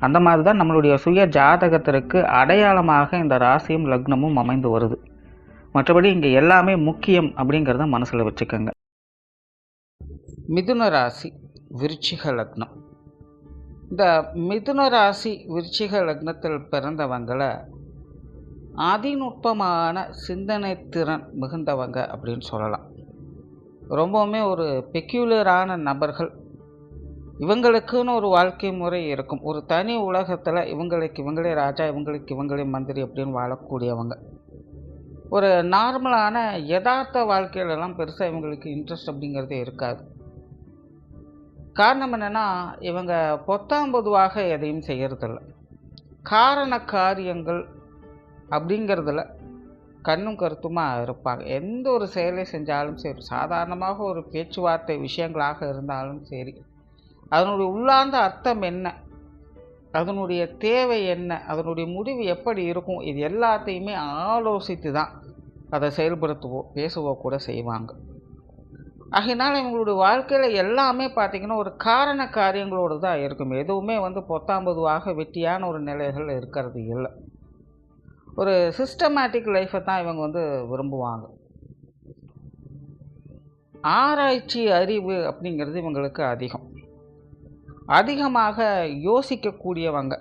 அந்த மாதிரி தான் நம்மளுடைய சுய ஜாதகத்திற்கு அடையாளமாக இந்த ராசியும் லக்னமும் அமைந்து வருது. மற்றபடி இங்கே எல்லாமே முக்கியம் அப்படிங்கிறத மனசில் வச்சுக்கோங்க. மிதுன ராசி விருச்சிக லக்னம். இந்த மிதுன ராசி விருச்சிக லக்னத்தில் பிறந்தவங்களை அதிநுட்பமான சிந்தனை திறன் மிகுந்தவங்க அப்படின்னு சொல்லலாம். ரொம்பவுமே ஒரு பெக்யூலரான நபர்கள் இவங்களுக்குன்னு ஒரு வாழ்க்கை முறை இருக்கும். ஒரு தனி உலகத்தில் இவங்களுக்கு இவங்களே ராஜா இவங்களுக்கு இவங்களே மந்திரி அப்படின்னு வாழக்கூடியவங்க. ஒரு நார்மலான யதார்த்த வாழ்க்கையிலலாம் பெருசாக இவங்களுக்கு இன்ட்ரெஸ்ட் அப்படிங்கிறதே இருக்காது. காரணம் என்னென்னா இவங்க பொத்தாம் பொதுவாக எதையும் செய்கிறதில்ல காரண காரியங்கள் அப்படிங்கிறதுல கண்ணும் கருத்துமாக இருப்பாங்க. எந்த ஒரு செயலை செஞ்சாலும் சரி சாதாரணமாக ஒரு பேச்சுவார்த்தை விஷயங்களாக இருந்தாலும் சரி அதனுடைய உள்ளார்ந்த அர்த்தம் என்ன? அதனுடைய தேவை என்ன? அதனுடைய முடிவு எப்படி இருக்கும்? இது எல்லாத்தையுமே ஆலோசித்து தான் அதை செயல்படுத்துவோ பேசுவோ கூட செய்வாங்க. ஆகினால் இவங்களுடைய வாழ்க்கையில் எல்லாமே பார்த்திங்கன்னா ஒரு காரண காரியங்களோடு தான் இருக்கும். எதுவுமே வந்து பொத்தாம்பதுவாக வெட்டியான ஒரு நிலைகள் இருக்கிறது இல்லை. ஒரு சிஸ்டமேட்டிக் லைஃப்பை தான் இவங்க வந்து விரும்புவாங்க. ஆராய்ச்சி அறிவு அப்படிங்கிறது இவங்களுக்கு அதிகம். அதிகமாக யோசிக்கக்கூடியவங்க.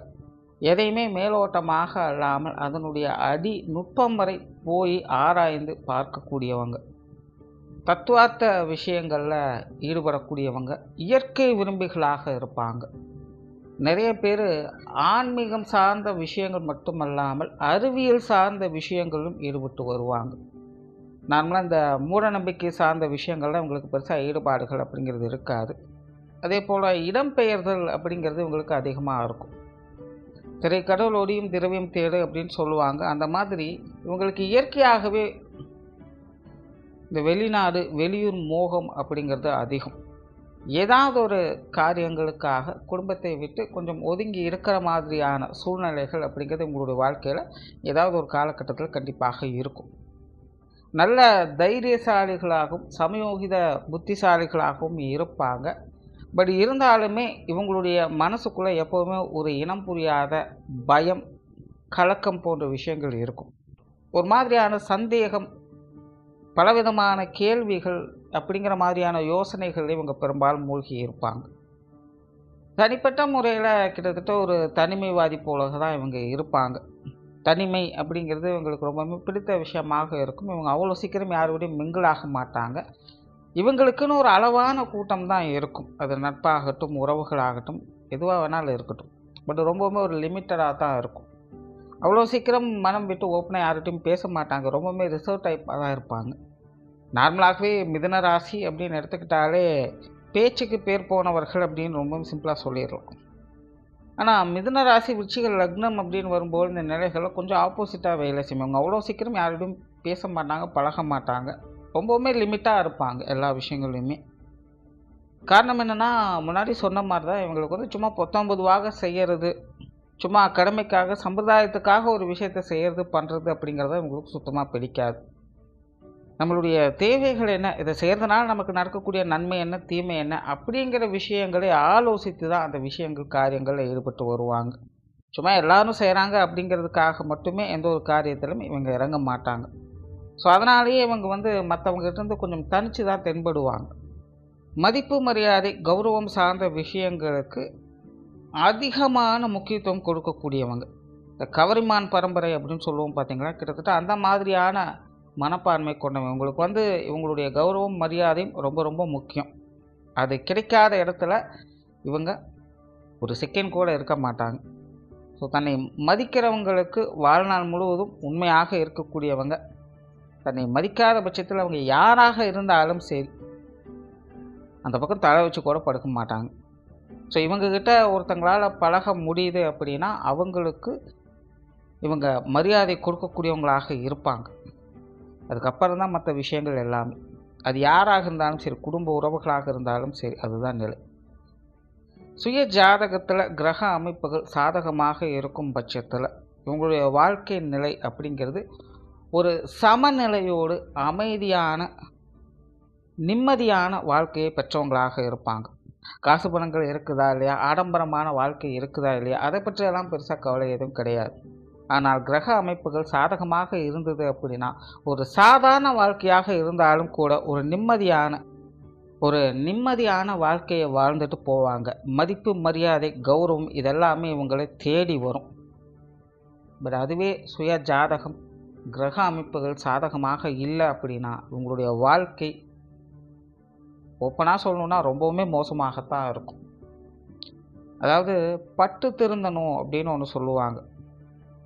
எதையுமே மேலோட்டமாக அல்லாமல் அதனுடைய அடி நுட்பம் வரை போய் ஆராய்ந்து பார்க்கக்கூடியவங்க. தத்துவார்த்த விஷயங்களில் ஈடுபடக்கூடியவங்க. இயற்கை விரும்பிகளாக இருப்பாங்க. நிறைய பேர் ஆன்மீகம் சார்ந்த விஷயங்கள் மட்டுமல்லாமல் அறிவியல் சார்ந்த விஷயங்களும் ஈடுபட்டு வருவாங்க. நார்மலாக இந்த மூடநம்பிக்கை சார்ந்த விஷயங்கள்லாம் உங்களுக்கு பெருசாக ஈடுபாடுகள் அப்படிங்கிறது இருக்காது. அதே போல் இடம்பெயர்தல் அப்படிங்கிறது உங்களுக்கு அதிகமாக இருக்கும். திரை ஒடியும் திரவியம் தேடு அப்படின்னு சொல்லுவாங்க. அந்த மாதிரி இவங்களுக்கு இயற்கையாகவே இந்த வெளிநாடு வெளியூர் மோகம் அப்படிங்கிறது அதிகம். ஏதாவது ஒரு காரியங்களுக்காக குடும்பத்தை விட்டு கொஞ்சம் ஒதுங்கி இருக்கிற மாதிரியான சூழ்நிலைகள் அப்படிங்கிறது உங்களுடைய வாழ்க்கையில் ஏதாவது ஒரு காலகட்டத்தில் கண்டிப்பாக இருக்கும். நல்ல தைரியசாலிகளாகவும் சமயோகித புத்திசாலிகளாகவும் இருப்பாங்க. பட் இருந்தாலுமே இவங்களுடைய மனசுக்குள்ளே எப்போவுமே ஒரு இனம் புரியாத பயம் கலக்கம் போன்ற விஷயங்கள் இருக்கும். ஒரு மாதிரியான சந்தேகம் பலவிதமான கேள்விகள் அப்படிங்கிற மாதிரியான யோசனைகள் இவங்க பெரும்பாலும் மூழ்கி இருப்பாங்க. தனிப்பட்ட முறையில் கிட்டத்தட்ட ஒரு தனிமைவாதி போல தான் இவங்க இருப்பாங்க. தனிமை அப்படிங்கிறது இவங்களுக்கு ரொம்பவுமே பிடித்த விஷயமாக இருக்கும். இவங்க அவ்வளோ சீக்கிரம் யாரோடையும் மிங்கிளாக மாட்டாங்க. இவங்களுக்குன்னு ஒரு அளவான கூட்டம் தான் இருக்கும். அது நட்பாகட்டும் உறவுகளாகட்டும் எதுவாக வேணாலும் இருக்கட்டும். பட் ரொம்பவுமே ஒரு லிமிட்டடாக தான் இருக்கும். அவ்வளோ சீக்கிரம் மனம் விட்டு ஓப்பனாக யார்கிட்டையும் பேச மாட்டாங்க. ரொம்பவுமே ரிசர்வ் டைப்பாக தான் இருப்பாங்க. நார்மலாகவே மிதன ராசி அப்படின்னு எடுத்துக்கிட்டாலே பேச்சுக்கு பேர் போனவர்கள் அப்படின்னு ரொம்பவும் சிம்பிளாக சொல்லிடலாம். ஆனால் மிதன ராசி விருச்சிக லக்னம் அப்படின்னு வரும்போது இந்த நிலைகளை கொஞ்சம் ஆப்போசிட்டாக வேலை செய்வாங்க. அவ்வளோ சீக்கிரம் யாரோடையும் பேச மாட்டாங்க பழக மாட்டாங்க. ரொம்பவுமே லிமிட்டாக இருப்பாங்க எல்லா விஷயங்களையுமே காரணம் என்னென்னா முன்னாடி சொன்ன மாதிரி தான் இவங்களுக்கு வந்து சும்மா பொத்தொம்பதுவாக செய்கிறது சும்மா கடமைக்காக சம்பிரதாயத்துக்காக ஒரு விஷயத்தை செய்கிறது பண்ணுறது அப்படிங்கிறத இவங்களுக்கு சுத்தமாக பிடிக்காது. நம்மளுடைய தேவைகள் என்ன இதை செய்கிறதுனால நமக்கு நடக்கக்கூடிய நன்மை என்ன தீமை என்ன அப்படிங்கிற விஷயங்களை ஆலோசித்து தான் அந்த விஷயங்கள் காரியங்களில் ஈடுபட்டு வருவாங்க. சும்மா எல்லாரும் செய்கிறாங்க அப்படிங்கிறதுக்காக மட்டுமே எந்த ஒரு காரியத்திலும் இவங்க இறங்க மாட்டாங்க. ஸோ அதனாலேயே இவங்க வந்து மற்றவங்ககிட்டருந்து கொஞ்சம் தனித்து தான் தென்படுவாங்க. மதிப்பு மரியாதை கௌரவம் சார்ந்த விஷயங்களுக்கு அதிகமான முக்கியத்துவம் கொடுக்கக்கூடியவங்க. இந்த கவரிமான் பரம்பரை அப்படின்னு சொல்லுவோம் பார்த்திங்கன்னா கிட்டத்தட்ட அந்த மாதிரியான மனப்பான்மை கொண்டவங்க. இவங்களுக்கு வந்து இவங்களுடைய கௌரவம் மரியாதையும் ரொம்ப ரொம்ப முக்கியம். அது கிடைக்காத இடத்துல இவங்க ஒரு செகண்ட் கூட இருக்க மாட்டாங்க. ஸோ தன்னை மதிக்கிறவங்களுக்கு வாழ்நாள் முழுவதும் உண்மையாக இருக்கக்கூடியவங்க. தன்னை மதிக்காத பட்சத்தில் அவங்க யாராக இருந்தாலும் சரி அந்த பக்கம் தலை வச்சு கூட படுக்க மாட்டாங்க. ஸோ இவங்கக்கிட்ட ஒருத்தங்களால் பழக முடியுது அப்படின்னா அவங்களுக்கு இவங்க மரியாதை கொடுக்கக்கூடியவங்களாக இருப்பாங்க. அதுக்கப்புறம் தான் மற்ற விஷயங்கள் எல்லாமே. அது யாராக இருந்தாலும் சரி குடும்ப உறவுகளாக இருந்தாலும் சரி அதுதான் நிலை. சுய ஜாதகத்தில் கிரக அமைப்புகள் சாதகமாக இருக்கும் பட்சத்தில் இவங்களுடைய வாழ்க்கை நிலை அப்படிங்கிறது ஒரு சமநிலையோடு அமைதியான நிம்மதியான வாழ்க்கையை பெற்றவங்களாக இருப்பாங்க. காசு பணங்கள் இருக்குதா இல்லையா? ஆடம்பரமான வாழ்க்கை இருக்குதா இல்லையா? அதை பற்றியெல்லாம் பெருசாக கவலை எதுவும் கிடையாது. ஆனால் கிரக அமைப்புகள் சாதகமாக இருந்தது அப்படின்னா ஒரு சாதாரண வாழ்க்கையாக இருந்தாலும் கூட ஒரு நிம்மதியான ஒரு நிம்மதியான வாழ்க்கையை வாழ்ந்துட்டு போவாங்க. மதிப்பு மரியாதை கௌரவம் இதெல்லாமே இவங்களை தேடி வரும். பட் அதுவே சுய ஜாதகம். கிரக அமைப்புகள் சாதகமாக இல்லை அப்படின்னா உங்களுடைய வாழ்க்கை ஓப்பனாக சொல்லணுன்னா ரொம்பவுமே மோசமாகத்தான் இருக்கும். அதாவது பட்டு திருந்தணும் அப்படின்னு ஒன்று சொல்லுவாங்க.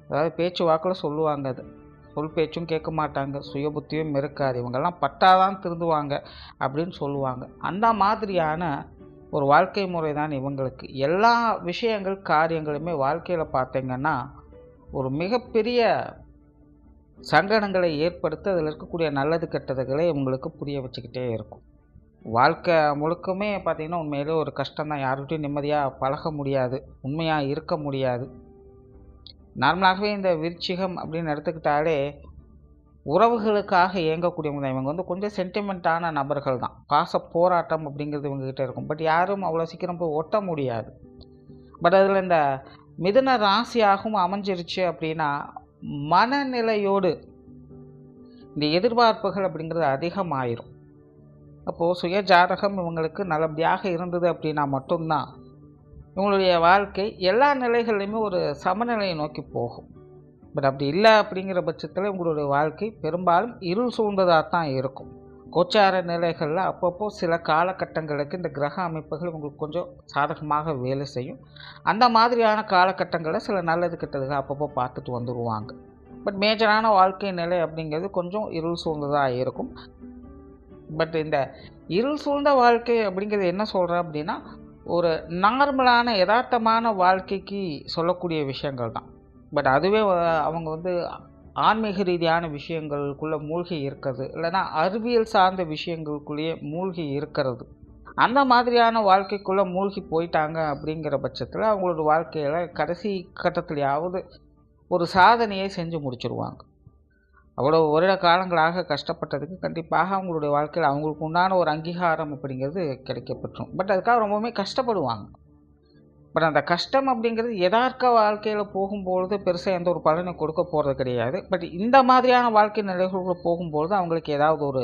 அதாவது பேச்சு வாக்கில் சொல்லுவாங்க அது. சொல் பேச்சும் கேட்க மாட்டாங்க. சுய புத்தியும் இருக்காது. இவங்கெல்லாம் பட்டாதான் திருந்துவாங்க அப்படின்னு சொல்லுவாங்க. அந்த மாதிரியான ஒரு வாழ்க்கை முறை தான் இவங்களுக்கு. எல்லா விஷயங்கள் காரியங்களுமே வாழ்க்கையில் பார்த்தீங்கன்னா ஒரு மிகப்பெரிய சங்கடங்களை ஏற்படுத்தி அதில் இருக்கக்கூடிய நல்லது கெட்டதுகளை இவங்களுக்கு புரிய வச்சுக்கிட்டே இருக்கும். வாழ்க்கை முழுக்கமே பார்த்திங்கன்னா உண்மையிலே ஒரு கஷ்டம்தான். யாருக்கிட்டையும் நிம்மதியாக பழக முடியாது. உண்மையாக இருக்க முடியாது. நார்மலாகவே இந்த விருச்சிகம் அப்படின்னு எடுத்துக்கிட்டாலே உறவுகளுக்காக இயங்கக்கூடியவங்க தான். இவங்க வந்து கொஞ்சம் சென்டிமெண்ட்டான நபர்கள் தான். பாச போராட்டம் அப்படிங்கிறது இவங்ககிட்ட இருக்கும். பட் யாரும் அவ்வளோ சீக்கிரம் போய் ஒட்ட முடியாது. பட் அதில் இந்த மிதுன ராசியாகவும் அமைஞ்சிருச்சு அப்படின்னா மனநிலையோடு இந்த எதிர்பார்ப்புகள் அப்படிங்கிறது அதிகமாயிரும். அப்போது சுய ஜாதகம் இவங்களுக்கு நல்லபடியாக இருந்தது அப்படின்னா மட்டும்தான் இவங்களுடைய வாழ்க்கை எல்லா நிலைகள்லையுமே ஒரு சமநிலையை நோக்கி போகும். பட் அப்படி இல்லை அப்படிங்கிற பட்சத்தில் உங்களுடைய வாழ்க்கை பெரும்பாலும் இருள் சூழ்ந்ததாக தான் இருக்கும். கோச்சார நிலைகளில் அப்பப்போ சில காலகட்டங்களுக்கு இந்த கிரக அமைப்புகள் உங்களுக்கு கொஞ்சம் சாதகமாக வேலை செய்யும். அந்த மாதிரியான காலகட்டங்களில் சில நல்லது கெட்டதுகள் அப்பப்போ பார்த்துட்டு வந்துடுவாங்க பட் மேஜரான வாழ்க்கை நிலை அப்படிங்கிறது கொஞ்சம் இருள் சூழ்ந்ததாக இருக்கும். பட் இந்த இருள் சூழ்ந்த வாழ்க்கை அப்படிங்கிறது என்ன சொல்கிறேன் அப்படின்னா ஒரு நார்மலான யதார்த்தமான வாழ்க்கைக்கு சொல்லக்கூடிய விஷயங்கள் தான் பட் அதுவே அவங்க வந்து ஆன்மீக ரீதியான விஷயங்களுக்குள்ளே மூழ்கி இருக்கிறது. இல்லைனா அறிவியல் சார்ந்த விஷயங்களுக்குள்ளேயே மூழ்கி இருக்கிறது. அந்த மாதிரியான வாழ்க்கைக்குள்ளே மூழ்கி போயிட்டாங்க அப்படிங்கிற பட்சத்தில் அவங்களோட வாழ்க்கையில் கடைசி கட்டத்துலையாவது ஒரு சாதனையை செஞ்சு முடிச்சிருவாங்க. அவ்வளோ வருட காலங்களாக கஷ்டப்பட்டதுக்கு கண்டிப்பாக அவங்களுடைய வாழ்க்கையில் அவங்களுக்கு உண்டான ஒரு அங்கீகாரம் அப்படிங்கிறது கிடைக்கப்பட்டுரும் பட் அதுக்காக ரொம்பவுமே கஷ்டப்படுவாங்க. பட் அந்த கஷ்டம் அப்படிங்கிறது எதார்க்க வாழ்க்கையில் போகும்பொழுது பெருசாக எந்த ஒரு பலனை கொடுக்க போகிறது கிடையாது. பட் இந்த மாதிரியான வாழ்க்கை நிலைகளுக்குள்ள போகும்பொழுது அவங்களுக்கு ஏதாவது ஒரு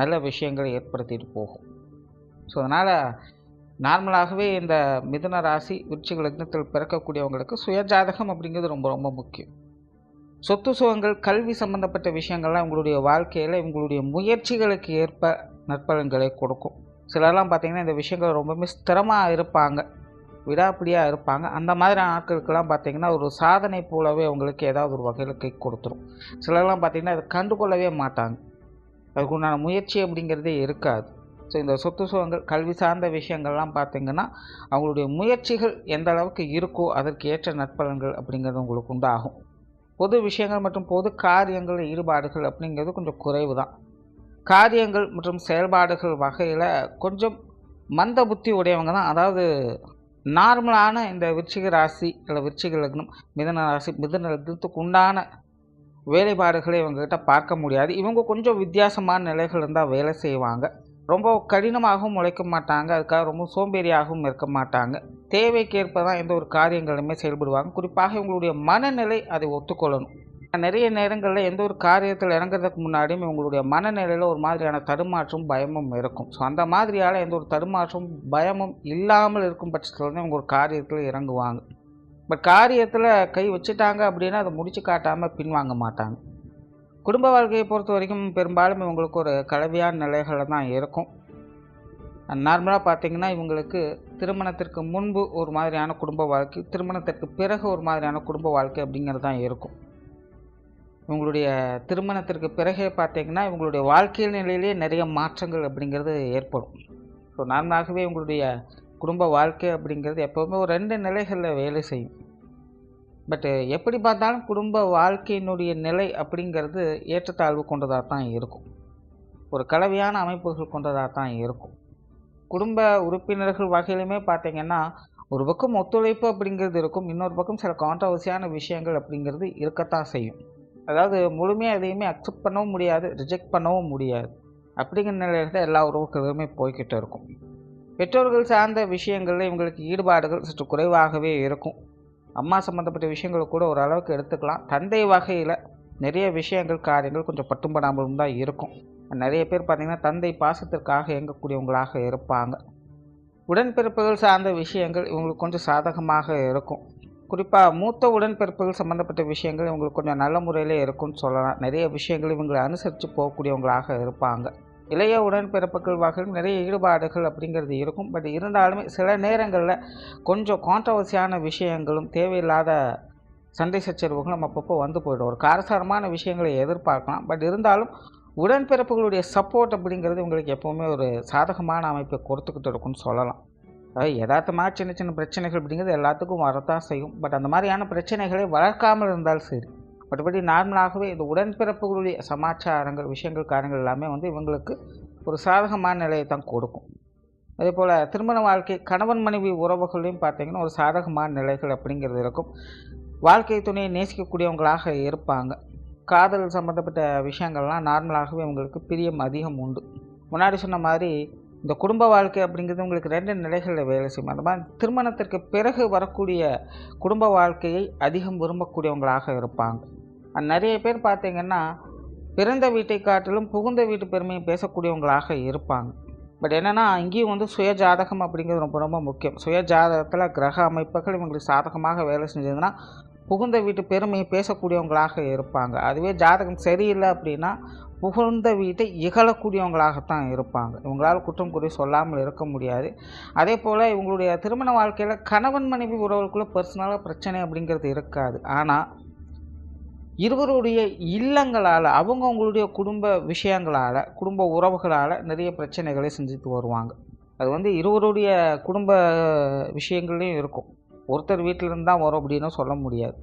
நல்ல விஷயங்களை ஏற்படுத்திட்டு போகும். ஸோ அதனால் நார்மலாகவே இந்த மிதுன ராசி விருட்சிக லக்னத்தில் பிறக்கக்கூடியவங்களுக்கு சுயஜாதகம் அப்படிங்கிறது ரொம்ப ரொம்ப முக்கியம். சொத்து சுகங்கள் கல்வி சம்பந்தப்பட்ட விஷயங்கள்லாம் உங்களுடைய வாழ்க்கையில் உங்களுடைய முயற்சிகளுக்கு ஏற்ப நற்பலன்களை கொடுக்கும். சிலர்லாம் பார்த்திங்கன்னா இந்த விஷயங்கள் ரொம்பவுமே ஸ்திரமாக இருப்பாங்க. விடாப்பிடியாக இருப்பாங்க. அந்த மாதிரி ஆட்களுக்கெல்லாம் பார்த்திங்கன்னா ஒரு சாதனை போலவே அவங்களுக்கு ஏதாவது ஒரு வகையில் கை கொடுத்துரும். சிலர்லாம் பார்த்திங்கன்னா அதை கண்டுகொள்ளவே மாட்டாங்க. அதுக்குண்டான முயற்சி அப்படிங்கிறதே இருக்காது. ஸோ இந்த சொத்து சுகங்கள் கல்வி சார்ந்த விஷயங்கள்லாம் பார்த்திங்கன்னா அவங்களுடைய முயற்சிகள் எந்த அளவுக்கு இருக்கோ அதற்கு ஏற்ற நற்பலன்கள் அப்படிங்கிறது உங்களுக்கு உண்டாகும். பொது விஷயங்கள் மற்றும் பொது காரியங்கள் ஈடுபாடுகள் அப்படிங்கிறது கொஞ்சம் குறைவு தான் காரியங்கள் மற்றும் செயல்பாடுகள் வகையில் கொஞ்சம் மந்த புத்தி உடையவங்க தான் அதாவது நார்மலான இந்த விருச்சிக ராசி இல்லை விருச்சிக லக்னம் மிதன ராசி மிதன லக்னத்துக்கு உண்டான வேலைப்பாடுகளை இவங்ககிட்ட பார்க்க முடியாது. இவங்க கொஞ்சம் வித்தியாசமான நிலைகள் இருந்தால் வேலை செய்வாங்க. ரொம்ப கடினமாகவும் உழைக்க மாட்டாங்க. அதுக்காக ரொம்ப சோம்பேறியாகவும் இருக்க மாட்டாங்க. தேவைக்கேற்ப தான் எந்த ஒரு காரியங்களுமே செயல்படுவாங்க. குறிப்பாக இவங்களுடைய மனநிலை அதை ஒத்துக்கொள்ளணும். நிறைய நேரங்களில் எந்த ஒரு காரியத்தில் இறங்குறதுக்கு முன்னாடியும் இவங்களுடைய மனநிலையில் ஒரு மாதிரியான தடுமாற்றம் பயமும் இருக்கும். ஸோ அந்த மாதிரியால் எந்த ஒரு தடுமாற்றம் பயமும் இல்லாமல் இருக்கும் பட்சத்தில் வந்து இவங்க ஒரு காரியத்தில் இறங்குவாங்க. பட் காரியத்தில் கை வச்சுட்டாங்க அப்படின்னா அதை முடிச்சு காட்டாமல் பின்வாங்க மாட்டாங்க. குடும்ப வாழ்க்கையை பொறுத்த வரைக்கும் பெரும்பாலும் இவங்களுக்கு ஒரு கலவையான நிலைகளில் தான் இருக்கும். நார்மலாக பார்த்தீங்கன்னா இவங்களுக்கு திருமணத்திற்கு முன்பு ஒரு மாதிரியான குடும்ப வாழ்க்கை திருமணத்திற்கு பிறகு ஒரு மாதிரியான குடும்ப வாழ்க்கை அப்படிங்கிறது தான் இருக்கும். இவங்களுடைய திருமணத்திற்கு பிறகே பார்த்தீங்கன்னா இவங்களுடைய வாழ்க்கை நிலையிலேயே நிறைய மாற்றங்கள் அப்படிங்கிறது ஏற்படும். ஸோ நார்மலாகவே இவங்களுடைய குடும்ப வாழ்க்கை அப்படிங்கிறது எப்போவுமே ஒரு ரெண்டு நிலைகளில் வேலை செய்யும். பட்டு எப்படி பார்த்தாலும் குடும்ப வாழ்க்கையினுடைய நிலை அப்படிங்கிறது ஏற்றத்தாழ்வு கொண்டதாக தான் இருக்கும். ஒரு கலவையான அமைப்புகள் கொண்டதாக தான் இருக்கும். குடும்ப உறுப்பினர்கள் வகையிலுமே பார்த்திங்கன்னா ஒரு பக்கம் ஒத்துழைப்பு அப்படிங்கிறது இருக்கும் இன்னொரு பக்கம் சில கான்ட்ரவர்சியான விஷயங்கள் அப்படிங்கிறது இருக்கத்தான் செய்யும். அதாவது முழுமையாக எதையுமே அக்செப்ட் பண்ணவும் முடியாது ரிஜெக்ட் பண்ணவும் முடியாது. அப்படிங்கிற நிலையில் தான் எல்லா உறவுகளுமே போய்கிட்டு இருக்கும். பெற்றோர்கள் சார்ந்த விஷயங்களில் இவங்களுக்கு ஈடுபாடுகள் சற்று குறைவாகவே இருக்கும். அம்மா சம்மந்தப்பட்ட விஷயங்களை கூட ஓரளவுக்கு எடுத்துக்கலாம். தந்தை வகையில் நிறைய விஷயங்கள் காரியங்கள் கொஞ்சம் பட்டும்படாமலும் தான் இருக்கும். நிறைய பேர் பார்த்திங்கன்னா தந்தை பாசத்திற்காக இயங்கக்கூடியவங்களாக இருப்பாங்க. உடன்பிறப்புகள் சார்ந்த விஷயங்கள் இவங்களுக்கு கொஞ்சம் சாதகமாக இருக்கும். குறிப்பாக மூத்த உடன்பிறப்புகள் சம்மந்தப்பட்ட விஷயங்கள் இவங்களுக்கு கொஞ்சம் நல்ல முறையிலே இருக்கும்னு சொல்லலாம். நிறைய விஷயங்கள் இவங்களை அனுசரித்து போகக்கூடியவங்களாக இருப்பாங்க. இளைய உடன்பிறப்புகள் வகையில் நிறைய ஈடுபாடுகள் அப்படிங்கிறது இருக்கும். பட் இருந்தாலுமே சில நேரங்களில் கொஞ்சம் கான்ட்ரவர்சியான விஷயங்களும் தேவையில்லாத சண்டை சச்சரவுகளும் அப்பப்போ வந்து போயிடும். ஒரு காரசாரமான விஷயங்களை எதிர்பார்க்கலாம். பட் இருந்தாலும் உடன்பிறப்புகளுடைய சப்போர்ட் அப்படிங்கிறது உங்களுக்கு எப்போவுமே ஒரு சாதகமான அமைப்பை கொடுத்துக்கிட்டு இருக்குன்னு சொல்லலாம். யதார்த்தமாக சின்ன சின்ன பிரச்சனைகள் அப்படிங்கிறது எல்லாத்துக்கும் வரத்தான் செய்யும். பட் அந்த மாதிரியான பிரச்சனைகளை வளர்க்காமல் இருந்தால் சரி மற்றபடி நார்மலாகவே இந்த உடன்பிறப்புகளுடைய சமாச்சாரங்கள் விஷயங்கள் காரணங்கள் எல்லாமே வந்து இவங்களுக்கு ஒரு சாதகமான நிலையை தான் கொடுக்கும். அதே போல் திருமண வாழ்க்கை கணவன் மனைவி உறவுகளையும் பார்த்திங்கன்னா ஒரு சாதகமான நிலைகள் அப்படிங்கிறது இருக்கும். வாழ்க்கை துணையை நேசிக்கக்கூடியவங்களாக இருப்பாங்க. காதல் சம்மந்தப்பட்ட விஷயங்கள்லாம் நார்மலாகவே இவங்களுக்கு பிரியம் அதிகம் உண்டு. முன்னாடி சொன்ன மாதிரி இந்த குடும்ப வாழ்க்கை அப்படிங்கிறது உங்களுக்கு ரெண்டு நிலைகளில் வேலை செய்யும். அந்த மாதிரி திருமணத்திற்கு பிறகு வரக்கூடிய குடும்ப வாழ்க்கையை அதிகம் விரும்பக்கூடியவங்களாக இருப்பாங்க. நிறைய பேர் பார்த்திங்கன்னா பிறந்த வீட்டை காட்டிலும் புகுந்த வீட்டு பெருமையை பேசக்கூடியவங்களாக இருப்பாங்க. பட் என்னென்னா அங்கேயும் வந்து சுய ஜாதகம் அப்படிங்கிறது ரொம்ப ரொம்ப முக்கியம். சுய ஜாதகத்தில் கிரக அமைப்புகள் இவங்களுக்கு சாதகமாக வேலை செஞ்சதுன்னா புகுந்த வீட்டு பெருமையை பேசக்கூடியவங்களாக இருப்பாங்க. அதுவே ஜாதகம் சரியில்லை அப்படின்னா புகுந்த வீட்டை இகழக்கூடியவங்களாகத்தான் இருப்பாங்க. இவங்களால் குற்றம் குறை சொல்லாமல் இருக்க முடியாது. அதே போல் இவங்களுடைய திருமண வாழ்க்கையில் கணவன் மனைவி உறவுக்குள்ளே பர்சனலாக பிரச்சனை அப்படிங்கிறது இருக்காது. ஆனால் இருவருடைய இல்லங்களால் அவங்கவுங்களுடைய குடும்ப விஷயங்களால் குடும்ப உறவுகளால் நிறைய பிரச்சனைகளை செஞ்சுட்டு வருவாங்க. அது வந்து இருவருடைய குடும்ப விஷயங்கள்லையும் இருக்கும். ஒருத்தர் வீட்டிலிருந்து தான் வரும் அப்படின்னு சொல்ல முடியாது.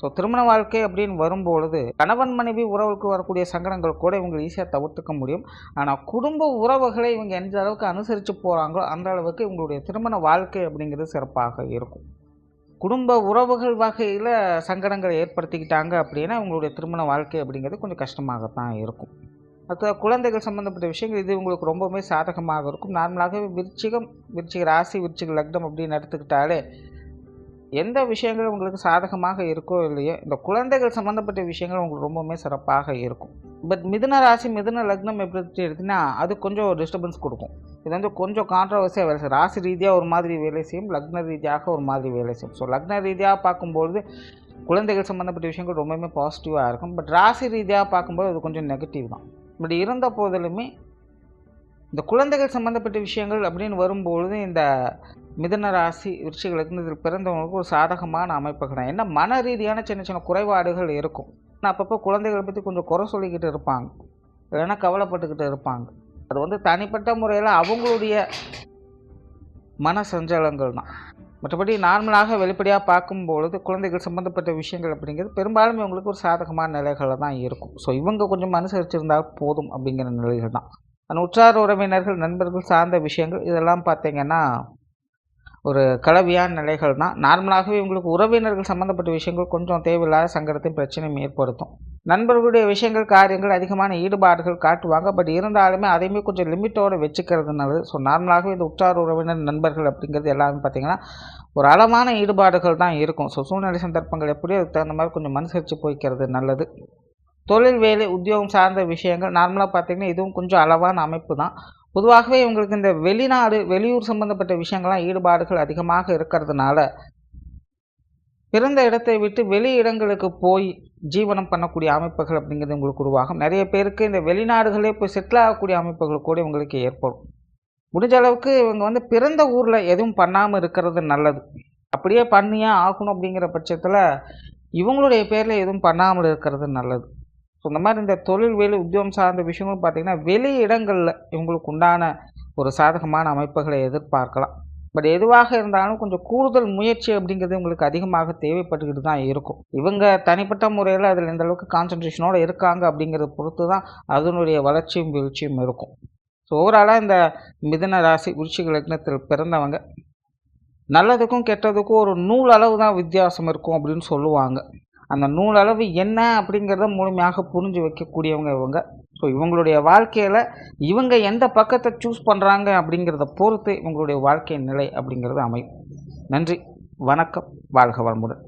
ஸோ திருமண வாழ்க்கை அப்படின்னு வரும்பொழுது கணவன் மனைவி உறவுக்கு வரக்கூடிய சங்கடங்கள் கூட இவங்க ஈஸியாக தவிர்த்துக்க முடியும். ஆனால் குடும்ப உறவுகளை இவங்க எந்த அளவுக்கு அனுசரித்து போகிறாங்களோ அந்த அளவுக்கு இவங்களுடைய திருமண வாழ்க்கை அப்படிங்கிறது சிறப்பாக இருக்கும். குடும்ப உறவுகள் வகையில் சங்கடங்களை ஏற்படுத்திக்கிட்டாங்க அப்படின்னா இவங்களுடைய திருமண வாழ்க்கை அப்படிங்கிறது கொஞ்சம் கஷ்டமாகத்தான் இருக்கும். அடுத்த குழந்தைகள் சம்மந்தப்பட்ட விஷயங்கள் இது உங்களுக்கு ரொம்பவுமே சாதகமாக இருக்கும். நார்மலாகவே விருச்சிகம் விருச்சிக ராசி விருச்சிக லக்னம் அப்படின்னு எடுத்துக்கிட்டாலே எந்த விஷயங்கள் உங்களுக்கு சாதகமாக இருக்கோ இல்லையோ இந்த குழந்தைகள் சம்மந்தப்பட்ட விஷயங்கள் உங்களுக்கு ரொம்பவுமே சிறப்பாக இருக்கும். பட் மிதுன ராசி மிதுன லக்னம் எப்படி எடுத்தினா அது கொஞ்சம் டிஸ்டர்பன்ஸ் கொடுக்கும். இது வந்து கொஞ்சம் கான்ட்ரவர்சியாக வேலை செய்யும். ராசி ரீதியாக ஒரு மாதிரி வேலை செய்யும் லக்ன ரீதியாக ஒரு மாதிரி வேலை செய்யும். ஸோ லக்ன ரீதியாக பார்க்கும்பொழுது குழந்தைகள் சம்மந்தப்பட்ட விஷயங்கள் ரொம்பவுமே பாசிட்டிவாக இருக்கும். பட் ராசி ரீதியாக பார்க்கும்போது அது கொஞ்சம் நெகட்டிவ் தான். பட் இருந்த போதிலுமே இந்த குழந்தைகள் சம்மந்தப்பட்ட விஷயங்கள் அப்படின்னு வரும்பொழுது இந்த மிதன ராசி விருச்சிகளுக்கு இதில் பிறந்தவங்களுக்கு ஒரு சாதகமான அமைப்புகள். தான் என்ன மன ரீதியான சின்ன சின்ன குறைபாடுகள் இருக்கும். அப்பப்போ குழந்தைகளை பற்றி கொஞ்சம் குறை சொல்லிக்கிட்டு இருப்பாங்க. இல்லைன்னா கவலைப்பட்டுக்கிட்டு இருப்பாங்க. அது வந்து தனிப்பட்ட முறையில் அவங்களுடைய மன சஞ்சலங்கள் தான். மற்றபடி நார்மலாக வெளிப்படையாக பார்க்கும்பொழுது குழந்தைகள் சம்மந்தப்பட்ட விஷயங்கள் அப்படிங்கிறது பெரும்பாலும் இவங்களுக்கு ஒரு சாதகமான நிலைகளில் தான் இருக்கும். ஸோ இவங்க கொஞ்சம் அனுசரிச்சிருந்தால் போதும் அப்படிங்கிற நிலைகள் தான். அந்த உற்றார் உறவினர்கள் நண்பர்கள் சார்ந்த விஷயங்கள் இதெல்லாம் பார்த்தீங்கன்னா ஒரு கலவையான நிலைகள் தான் நார்மலாகவே உங்களுக்கு உறவினர்கள் சம்மந்தப்பட்ட விஷயங்கள் கொஞ்சம் தேவையில்லாத சங்கடத்தையும் பிரச்சனையும் ஏற்படுத்தும். நண்பர்களுடைய விஷயங்கள் காரியங்கள் அதிகமான ஈடுபாடுகள் காட்டுவாங்க. பட் இருந்தாலுமே அதையுமே கொஞ்சம் லிமிட்டோடு வச்சுக்கிறது நல்லது. ஸோ நார்மலாகவே இந்த உற்றார் உறவினர் நண்பர்கள் அப்படிங்கிறது எல்லாமே பார்த்திங்கன்னா ஒரு அளவான ஈடுபாடுகள் தான் இருக்கும். ஸோ சூழ்நிலை சந்தர்ப்பங்கள் எப்படியோ அதுக்கு தகுந்த மாதிரி கொஞ்சம் மனுசரித்து போய்க்கிறது நல்லது. தொழில் வேலை உத்தியோகம் சார்ந்த விஷயங்கள் நார்மலாக பார்த்திங்கன்னா இதுவும் கொஞ்சம் அளவான அமைப்பு தான். பொதுவாகவே இவங்களுக்கு இந்த வெளிநாடு வெளியூர் சம்பந்தப்பட்ட விஷயங்கள்லாம் ஈடுபாடுகள் அதிகமாக இருக்கிறதுனால பிறந்த இடத்தை விட்டு வெளி இடங்களுக்கு போய் ஜீவனம் பண்ணக்கூடிய அமைப்புகள் அப்படிங்கிறது உங்களுக்கு உருவாகும். நிறைய பேருக்கு இந்த வெளிநாடுகளே போய் செட்டில் ஆகக்கூடிய அமைப்புகள் கூட இவங்களுக்கு ஏற்படும். முடிஞ்ச அளவுக்கு இவங்க வந்து பிறந்த ஊரில் எதுவும் பண்ணாமல் இருக்கிறது நல்லது. அப்படியே பண்ணியே ஆகணும் அப்படிங்கிற பட்சத்தில் இவங்களுடைய பேரில் எதுவும் பண்ணாமல் இருக்கிறது நல்லது. ஸோ இந்த மாதிரி இந்த தொழில் வேலை உத்தியோகம் சார்ந்த விஷயங்களும் பார்த்திங்கன்னா வெளி இடங்களில் இவங்களுக்கு உண்டான ஒரு சாதகமான அமைப்புகளை எதிர்பார்க்கலாம். பட் எதுவாக இருந்தாலும் கொஞ்சம் கூடுதல் முயற்சி அப்படிங்கிறது உங்களுக்கு அதிகமாக தேவைப்பட்டுக்கிட்டு தான் இருக்கும். இவங்க தனிப்பட்ட முறையில் அதில் எந்த அளவுக்கு கான்சன்ட்ரேஷனோடு இருக்காங்க அப்படிங்கிறத பொறுத்து தான் அதனுடைய வளர்ச்சியும் வீழ்ச்சியும் இருக்கும். ஸோ ஓவராலாக இந்த மிதன ராசி விருச்சிக லக்னத்தில் பிறந்தவங்க நல்லதுக்கும் கெட்டதுக்கும் ஒரு நூல் அளவு தான் வித்தியாசம் இருக்கும் அப்படின்னு சொல்லுவாங்க. அந்த நூலளவு என்ன அப்படிங்கிறத முழுமையாக புரிஞ்சு வைக்கக்கூடியவங்க இவங்க. ஸோ இவங்களுடைய வாழ்க்கையில் இவங்க எந்த பக்கத்தை சூஸ் பண்ணுறாங்க அப்படிங்கிறத பொறுத்து இவங்களுடைய வாழ்க்கை நிலை அப்படிங்கிறது அமையும். நன்றி வணக்கம் வாழ்க வளமுடன்.